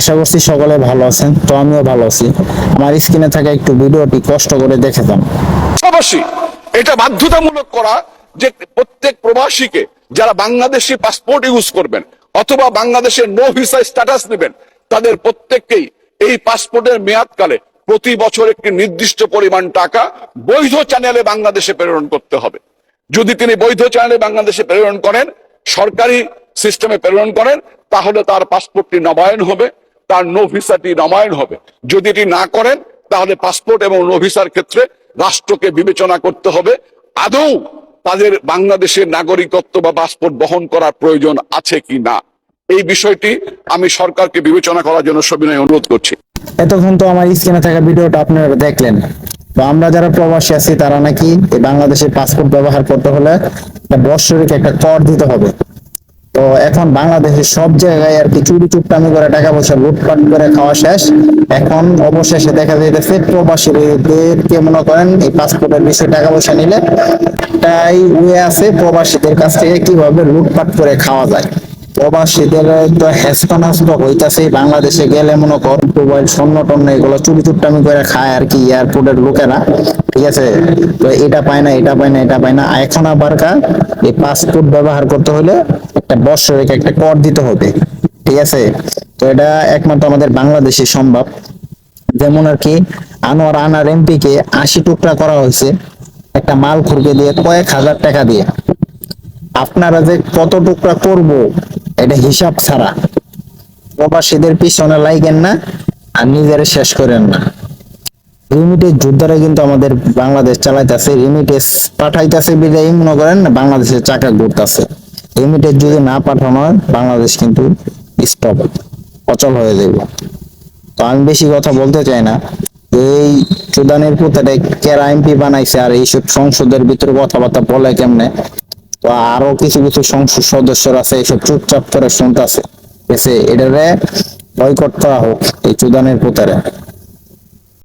আশা করছি সকলে ভালো আছেন, তো আমিও ভালো আছি। আমার স্ক্রিনে থাকা একটু ভিডিওটি কষ্ট করে দেখে পাশাপাশি এটা বাধ্যতামূলক করা যে প্রত্যেক প্রবাসীকে যারা বাংলাদেশি পাসপোর্ট ইউজ করবেন অথবা বাংলাদেশের নো ভিসা স্ট্যাটাস নেবেন, তাদের প্রত্যেককেই এই পাসপোর্টের মেয়াদকালে প্রতি বছর একটি নির্দিষ্ট পরিমাণ টাকা বৈধ চ্যানেলে বাংলাদেশে প্রেরণ করতে হবে। যদি তিনি বৈধ চ্যানেলে বাংলাদেশে প্রেরণ করেন, সরকারি সিস্টেমে প্রেরণ করেন, তাহলে তার পাসপোর্টটি নবায়ন হবে। তার নো ভিসাটি নবায়ন হবে। যদি এটি না করেন, তাহলে পাসপোর্ট এবং নো ভিসার ক্ষেত্রে রাষ্ট্রকে বিবেচনা করতে হবে। আদৌ তাদের বাংলাদেশের নাগরিকত্ব বা পাসপোর্ট বহন করার প্রয়োজন আছে কি না? এই বিষয়টি আমি সরকারকে বিবেচনা করার জন্য সবিনয় অনুরোধ করছি। এতক্ষণ তো আমার স্ক্রিনে থাকা ভিডিওটা আপনারা দেখলেন। তো আমরা যারা প্রবাসী আছি, তারা নাকি বাংলাদেশের পাসপোর্ট ব্যবহার করতে হলে বৎসরিক একটা কর দিতে হবে। তো এখন বাংলাদেশের সব জায়গায় আর কি চুরি চুপটামি করে টাকা পয়সা লুটপাট করে খাওয়া শেষ। এখন অবশেষে দেখা যাইতেছে প্রবাসীদেরকে মনে করেন এই পাসপোর্টের বিষয়ে টাকা পয়সা নিলে, তাই ওয়ে আছে প্রবাসীদের কাছ থেকে কীভাবে লুটপাট করে খাওয়া যায়। প্রবাসীদের তো হেস্তনাস্ত হইতাছে বাংলাদেশে গেলে মনে কর মোবাইল স্বর্ণ টন্য এগুলো চুরি চুট্টামি করে খায় আর কি এয়ারপোর্টের লোকেরা, ঠিক আছে? তো এটা পায় না, এটা পায় না, এটা পায় না। এখন আবার কা, এই পাসপোর্ট ব্যবহার করতে হলে একটা বৎসরিক একটা কর দিতে হবে, ঠিক আছে? তো এটা একমাত্র আমাদের বাংলাদেশে সম্ভব। যেমন আর কি, আনোয়ার আনার এমপি কে আশি টুকরা করা হয়েছে একটা মাল খুরকে দিয়ে কয়েক হাজার টাকা দিয়ে। আপনারা যে কত টুকরা করব এটা হিসাব ছাড়া। প্রবাসীদের পিছনে লাইগেন না, আর নিজেরা শেষ করেন না। রিমিটেজ যোদ্ধারা কিন্তু আমাদের বাংলাদেশ চালাইতেছে রিমিটেজ পাঠাইতেছে বিদায়, মনে করেন বাংলাদেশের চাকা ঘুরতেছে। রিমিটেজ যদি না পাঠানো হয়, বাংলাদেশ কিন্তু স্টপ অচল হয়ে যাবে তো আমি বেশি কথা বলতে চাই না। এই সুদানের পুতারে কেরা এমপি বানাইছে, আর এইসব সংসদের ভিতরে কথাবার্তা বলে কেমনে? তো আরও কিছু কিছু সংসদ সদস্যরা আছে এইসব চুপচাপ করে শুনতেছে এটারে বয়কট করা হোক, এই চুদানের পুতারে